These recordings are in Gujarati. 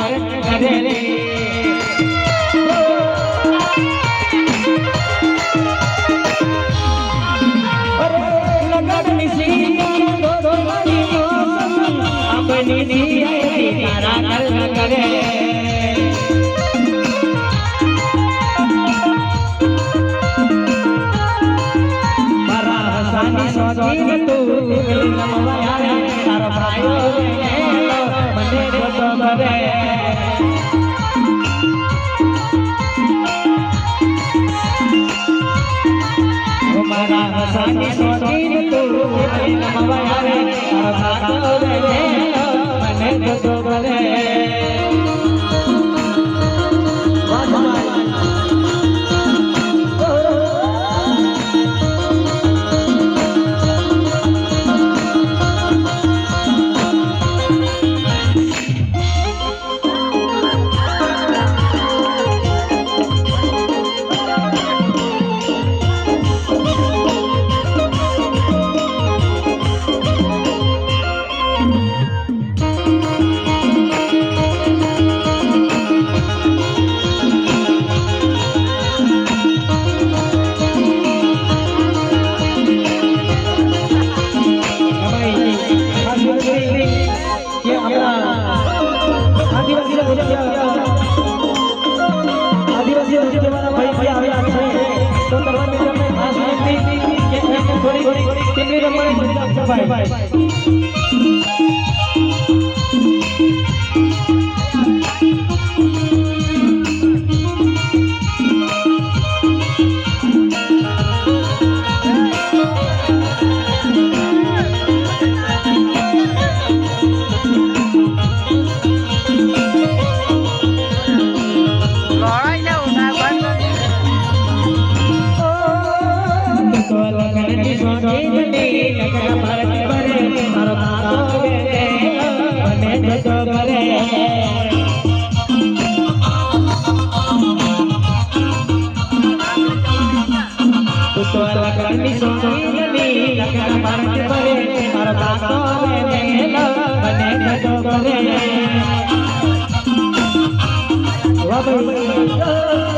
रे रे મને તો ભલે ચીમડી રમવાની ભાઈ Thank you.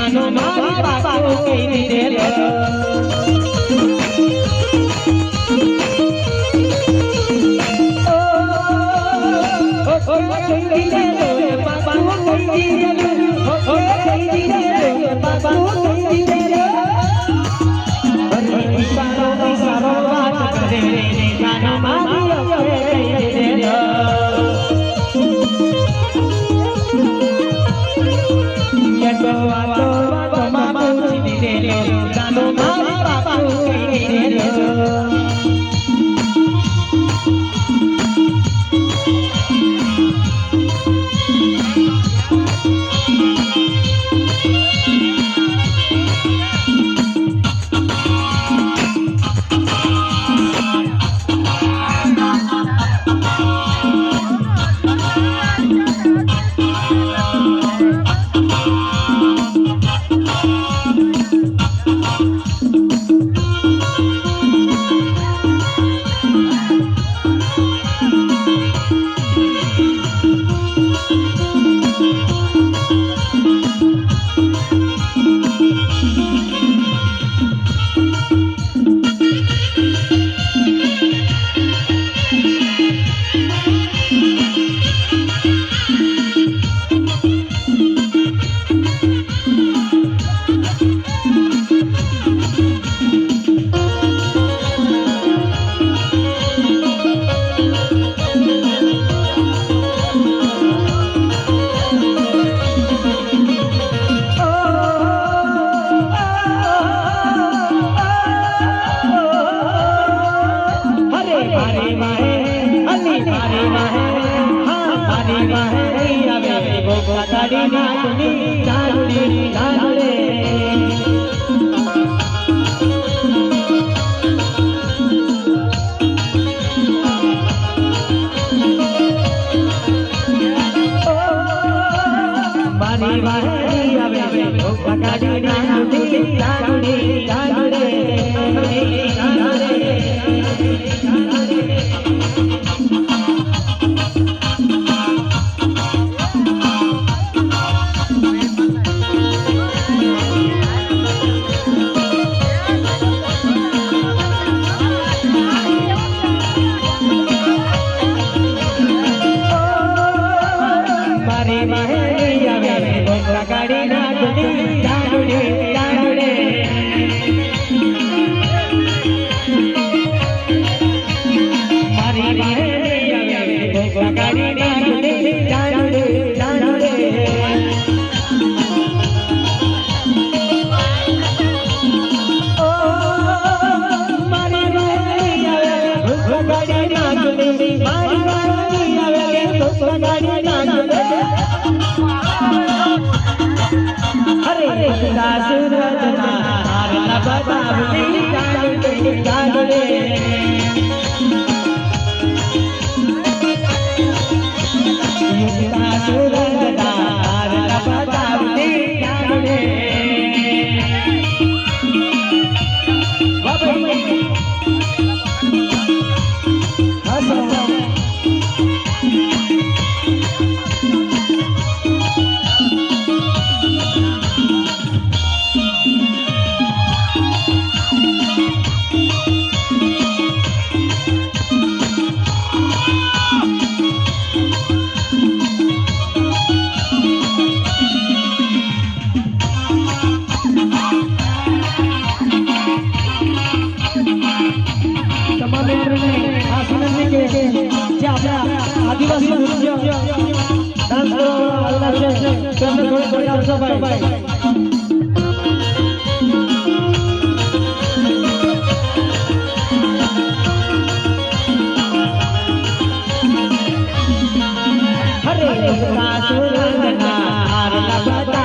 પિતાનો મારી પાછો કહી દીધેલો બાબા બાબા ગાડી આવે ગોગા ગાડી આવે ગોગા ગાડી નાચની ચાંદડી છે જે આપણા આદિવાસી નૃત્ય ડાન્સ કરવામાં આવતા છે તેમને થોડી થોડી આપશો ભાઈ Hare Krishna, Hare Krishna,